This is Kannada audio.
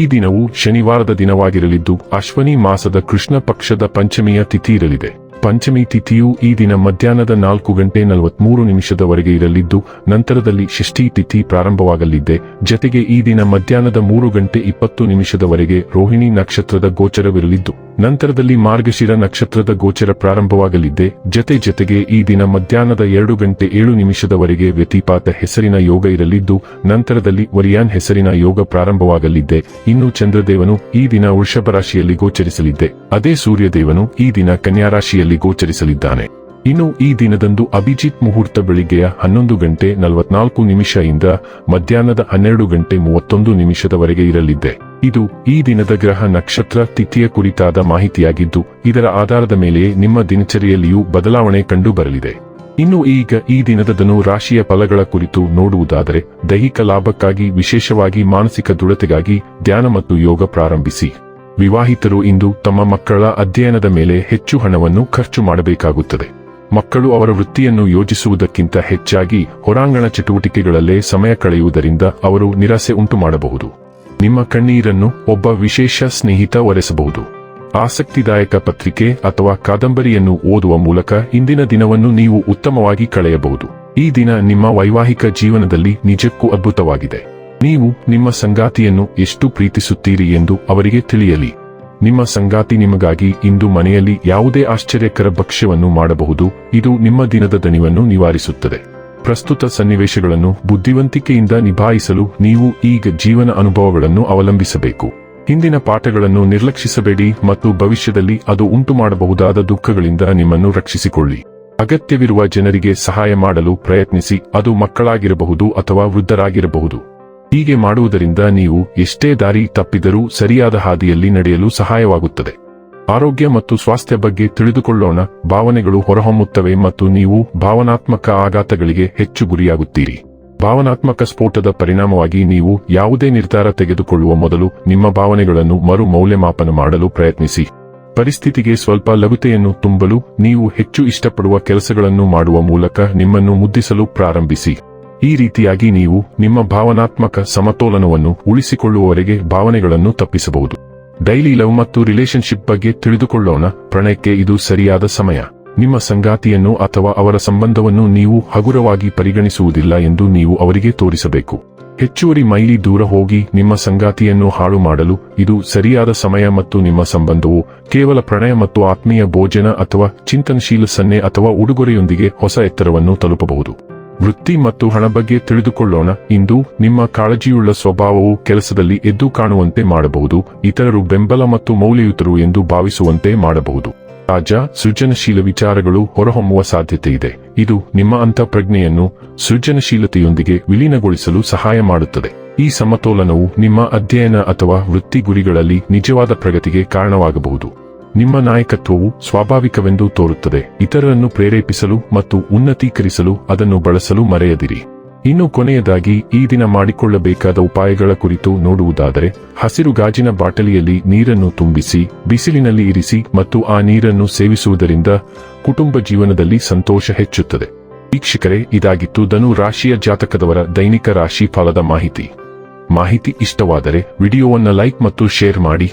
ಈ ದಿನವು ಶನಿವಾರದ ದಿನವಾಗಿರಲಿದ್ದು ಅಶ್ವನಿ ಮಾಸದ ಕೃಷ್ಣ ಪಕ್ಷದ ಪಂಚಮಿಯ ತಿಥಿ ಇರಲಿದೆ. ಪಂಚಮಿ ತಿಥಿಯು ಈ ದಿನ ಮಧ್ಯಾಹ್ನದ ನಾಲ್ಕು ಗಂಟೆ ನಲವತ್ಮೂರು ನಿಮಿಷದವರೆಗೆ ಇರಲಿದ್ದು, ನಂತರದಲ್ಲಿ ಷಷ್ಠಿ ತಿಥಿ ಪ್ರಾರಂಭವಾಗಲಿದೆ. ಜತೆಗೆ ಈ ದಿನ ಮಧ್ಯಾಹ್ನದ ಮೂರು ಗಂಟೆ ಇಪ್ಪತ್ತು ನಿಮಿಷದವರೆಗೆ ರೋಹಿಣಿ ನಕ್ಷತ್ರದ ಗೋಚರವಿರಲಿದ್ದು, ನಂತರದಲ್ಲಿ ಮಾರ್ಗಶಿರ ನಕ್ಷತ್ರದ ಗೋಚರ ಪ್ರಾರಂಭವಾಗಲಿದೆ. ಜತೆ ಜತೆಗೆ ಈ ದಿನ ಮಧ್ಯಾಹ್ನದ ಎರಡು ಗಂಟೆ ಏಳು ನಿಮಿಷದವರೆಗೆ ವ್ಯತಿಪಾತ ಹೆಸರಿನ ಯೋಗ ಇರಲಿದ್ದು, ನಂತರದಲ್ಲಿ ವರಿಯಾನ್ ಹೆಸರಿನ ಯೋಗ ಪ್ರಾರಂಭವಾಗಲಿದೆ. ಇನ್ನು ಚಂದ್ರದೇವನು ಈ ದಿನ ವೃಷಭ ರಾಶಿಯಲ್ಲಿ ಗೋಚರಿಸಲಿದ್ದೆ ಅದೇ ಸೂರ್ಯದೇವನು ಈ ದಿನ ಕನ್ಯಾ ರಾಶಿಯಲ್ಲಿ ಗೋಚರಿಸಲಿದ್ದಾನೆ. ಇನ್ನು ಈ ದಿನದಂದು ಅಭಿಜಿತ್ ಮುಹೂರ್ತ ಬೆಳಿಗ್ಗೆಯ ಹನ್ನೊಂದು ಗಂಟೆ ನಲವತ್ನಾಲ್ಕು ಇಂದ ಮಧ್ಯಾಹ್ನದ ಹನ್ನೆರಡು ಗಂಟೆ ಮೂವತ್ತೊಂದು ನಿಮಿಷದವರೆಗೆ ಇರಲಿದೆ ಇದು ಈ ದಿನದ ಗ್ರಹ ನಕ್ಷತ್ರ ತಿಥಿಯ ಕುರಿತಾದ ಮಾಹಿತಿಯಾಗಿದ್ದು, ಇದರ ಆಧಾರದ ಮೇಲೆಯೇ ನಿಮ್ಮ ದಿನಚರಿಯಲ್ಲಿಯೂ ಬದಲಾವಣೆ ಕಂಡು ಬರಲಿದೆ ಇನ್ನು ಈಗ ಈ ದಿನದ ಧನು ರಾಶಿಯ ಫಲಗಳ ಕುರಿತು ನೋಡುವುದಾದರೆ, ದೈಹಿಕ ಲಾಭಕ್ಕಾಗಿ ವಿಶೇಷವಾಗಿ ಮಾನಸಿಕ ದೃಢತೆಗಾಗಿ ಧ್ಯಾನ ಮತ್ತು ಯೋಗ ಪ್ರಾರಂಭಿಸಿ. ವಿವಾಹಿತರು ಇಂದು ತಮ್ಮ ಮಕ್ಕಳ ಅಧ್ಯಯನದ ಮೇಲೆ ಹೆಚ್ಚು ಹಣವನ್ನು ಖರ್ಚು ಮಾಡಬೇಕಾಗುತ್ತದೆ. ಮಕ್ಕಳು ಅವರ ವೃತ್ತಿಯನ್ನು ಯೋಜಿಸುವುದಕ್ಕಿಂತ ಹೆಚ್ಚಾಗಿ ಹೊರಾಂಗಣ ಚಟುವಟಿಕೆಗಳಲ್ಲೇ ಸಮಯ ಕಳೆಯುವುದರಿಂದ ಅವರು ನಿರಾಸೆ ಉಂಟು ಮಾಡಬಹುದು ನಿಮ್ಮ ಕಣ್ಣೀರನ್ನು ಒಬ್ಬ ವಿಶೇಷ ಸ್ನೇಹಿತ ಒರೆಸಬಹುದು. ಆಸಕ್ತಿದಾಯಕ ಪತ್ರಿಕೆ ಅಥವಾ ಕಾದಂಬರಿಯನ್ನು ಓದುವ ಮೂಲಕ ಇಂದಿನ ದಿನವನ್ನು ನೀವು ಉತ್ತಮವಾಗಿ ಕಳೆಯಬಹುದು. ಈ ದಿನ ನಿಮ್ಮ ವೈವಾಹಿಕ ಜೀವನದಲ್ಲಿ ನಿಜಕ್ಕೂ ಅದ್ಭುತವಾಗಿದೆ. ನೀವು ನಿಮ್ಮ ಸಂಗಾತಿಯನ್ನು ಎಷ್ಟು ಪ್ರೀತಿಸುತ್ತೀರಿ ಎಂದು ಅವರಿಗೆ ತಿಳಿಯಲಿ. ನಿಮ್ಮ ಸಂಗಾತಿ ನಿಮಗಾಗಿ ಇಂದು ಮನೆಯಲ್ಲಿ ಯಾವುದೇ ಆಶ್ಚರ್ಯಕರ ಭಕ್ಷ್ಯವನ್ನು ಮಾಡಬಹುದು, ಇದು ನಿಮ್ಮ ದಿನದ ದಣಿವನ್ನು ನಿವಾರಿಸುತ್ತದೆ. ಪ್ರಸ್ತುತ ಸನ್ನಿವೇಶಗಳನ್ನು ಬುದ್ಧಿವಂತಿಕೆಯಿಂದ ನಿಭಾಯಿಸಲು ನೀವು ಈಗ ಜೀವನ ಅನುಭವಗಳನ್ನು ಅವಲಂಬಿಸಬೇಕು. ಹಿಂದಿನ ಪಾಠಗಳನ್ನು ನಿರ್ಲಕ್ಷಿಸಬೇಡಿ ಮತ್ತು ಭವಿಷ್ಯದಲ್ಲಿ ಅದು ಉಂಟು ಮಾಡಬಹುದಾದ ದುಃಖಗಳಿಂದ ನಿಮ್ಮನ್ನು ರಕ್ಷಿಸಿಕೊಳ್ಳಿ. ಅಗತ್ಯವಿರುವ ಜನರಿಗೆ ಸಹಾಯ ಮಾಡಲು ಪ್ರಯತ್ನಿಸಿ, ಅದು ಮಕ್ಕಳಾಗಿರಬಹುದು ಅಥವಾ ವೃದ್ಧರಾಗಿರಬಹುದು. ಹೀಗೆ ಮಾಡುವುದರಿಂದ ನೀವು ಎಷ್ಟೇ ದಾರಿ ತಪ್ಪಿದರೂ ಸರಿಯಾದ ಹಾದಿಯಲ್ಲಿ ನಡೆಯಲು ಸಹಾಯವಾಗುತ್ತದೆ. ಆರೋಗ್ಯ ಮತ್ತು ಸ್ವಾಸ್ಥ್ಯ ಬಗ್ಗೆ ತಿಳಿದುಕೊಳ್ಳೋಣ, ಭಾವನೆಗಳು ಹೊರಹೊಮ್ಮುತ್ತವೆ ಮತ್ತು ನೀವು ಭಾವನಾತ್ಮಕ ಆಘಾತಗಳಿಗೆ ಹೆಚ್ಚು ಗುರಿಯಾಗುತ್ತೀರಿ. ಭಾವನಾತ್ಮಕ ಸ್ಫೋಟದ ಪರಿಣಾಮವಾಗಿ ನೀವು ಯಾವುದೇ ನಿರ್ಧಾರ ತೆಗೆದುಕೊಳ್ಳುವ ಮೊದಲು ನಿಮ್ಮ ಭಾವನೆಗಳನ್ನು ಮರು ಮೌಲ್ಯಮಾಪನ ಮಾಡಲು ಪ್ರಯತ್ನಿಸಿ. ಪರಿಸ್ಥಿತಿಗೆ ಸ್ವಲ್ಪ ಲಘುತೆಯನ್ನು ತುಂಬಲು ನೀವು ಹೆಚ್ಚು ಇಷ್ಟಪಡುವ ಕೆಲಸಗಳನ್ನು ಮಾಡುವ ಮೂಲಕ ನಿಮ್ಮನ್ನು ಮುದ್ದಿಸಲು ಪ್ರಾರಂಭಿಸಿ. ಈ ರೀತಿಯಾಗಿ ನೀವು ನಿಮ್ಮ ಭಾವನಾತ್ಮಕ ಸಮತೋಲನವನ್ನು ಉಳಿಸಿಕೊಳ್ಳುವವರೆಗೆ ಭಾವನೆಗಳನ್ನು ತಪ್ಪಿಸಬಹುದು. ಡೈಲಿ ಲವ್ ಮತ್ತು ರಿಲೇಶನ್ಶಿಪ್ ಬಗ್ಗೆ ತಿಳಿದುಕೊಳ್ಳೋಣ. ಪ್ರಣಯಕ್ಕೆ ಇದು ಸರಿಯಾದ ಸಮಯ. ನಿಮ್ಮ ಸಂಗಾತಿಯನ್ನು ಅಥವಾ ಅವರ ಸಂಬಂಧವನ್ನು ನೀವು ಹಗುರವಾಗಿ ಪರಿಗಣಿಸುವುದಿಲ್ಲ ಎಂದು ನೀವು ಅವರಿಗೆ ತೋರಿಸಬೇಕು. ಹೆಚ್ಚುವರಿ ಮೈಲಿ ದೂರ ಹೋಗಿ ನಿಮ್ಮ ಸಂಗಾತಿಯನ್ನು ಹಾಳು ಮಾಡಲು ಇದು ಸರಿಯಾದ ಸಮಯ ಮತ್ತು ನಿಮ್ಮ ಸಂಬಂಧವು ಕೇವಲ ಪ್ರಣಯ ಮತ್ತು ಆತ್ಮೀಯ ಭೋಜನ ಅಥವಾ ಚಿಂತನಶೀಲ ಸನ್ನೆ ಅಥವಾ ಉಡುಗೊರೆಯೊಂದಿಗೆ ಹೊಸ ಎತ್ತರವನ್ನು ತಲುಪಬಹುದು. ವೃತ್ತಿ ಮತ್ತು ಹಣ ಬಗ್ಗೆ ತಿಳಿದುಕೊಳ್ಳೋಣ. ಇಂದು ನಿಮ್ಮ ಕಾಳಜಿಯುಳ್ಳ ಸ್ವಭಾವವು ಕೆಲಸದಲ್ಲಿ ಎದ್ದು ಕಾಣುವಂತೆ ಮಾಡಬಹುದು, ಇತರರು ಬೆಂಬಲ ಮತ್ತು ಮೌಲ್ಯಯುತರು ಎಂದು ಭಾವಿಸುವಂತೆ ಮಾಡಬಹುದು. ರಾಜ, ಸೃಜನಶೀಲ ವಿಚಾರಗಳು ಹೊರಹೊಮ್ಮುವ ಸಾಧ್ಯತೆ ಇದೆ. ಇದು ನಿಮ್ಮ ಅಂತಃಪ್ರಜ್ಞೆಯನ್ನು ಸೃಜನಶೀಲತೆಯೊಂದಿಗೆ ವಿಲೀನಗೊಳಿಸಲು ಸಹಾಯ ಮಾಡುತ್ತದೆ. ಈ ಸಮತೋಲನವು ನಿಮ್ಮ ಅಧ್ಯಯನ ಅಥವಾ ವೃತ್ತಿ ಗುರಿಗಳಲ್ಲಿ ನಿಜವಾದ ಪ್ರಗತಿಗೆ ಕಾರಣವಾಗಬಹುದು. ನಿಮ್ಮ ನಾಯಕತ್ವವು ಸ್ವಾಭಾವಿಕವೆಂದು ತೋರುತ್ತದೆ. ಇತರರನ್ನು ಪ್ರೇರೇಪಿಸಲು ಮತ್ತು ಉನ್ನತೀಕರಿಸಲು ಅದನ್ನು ಬಳಸಲು ಮರೆಯದಿರಿ. ಇನ್ನು ಕೊನೆಯದಾಗಿ, ಈ ದಿನ ಮಾಡಿಕೊಳ್ಳಬೇಕಾದ ಉಪಾಯಗಳ ಕುರಿತು ನೋಡುವುದಾದರೆ, ಹಸಿರು ಗಾಜಿನ ಬಾಟಲಿಯಲ್ಲಿ ನೀರನ್ನು ತುಂಬಿಸಿ, ಬಿಸಿಲಿನಲ್ಲಿ ಇರಿಸಿ ಮತ್ತು ಆ ನೀರನ್ನು ಸೇವಿಸುವುದರಿಂದ ಕುಟುಂಬ ಜೀವನದಲ್ಲಿ ಸಂತೋಷ ಹೆಚ್ಚುತ್ತದೆ. ವೀಕ್ಷಕರೇ, ಇದಾಗಿತ್ತು ಧನು ರಾಶಿಯ ಜಾತಕದವರ ದೈನಿಕ ರಾಶಿ ಫಲದ ಮಾಹಿತಿ. ಮಾಹಿತಿ ಇಷ್ಟವಾದರೆ, ವಿಡಿಯೋವನ್ನು ಲೈಕ್ ಮತ್ತು ಶೇರ್ ಮಾಡಿ.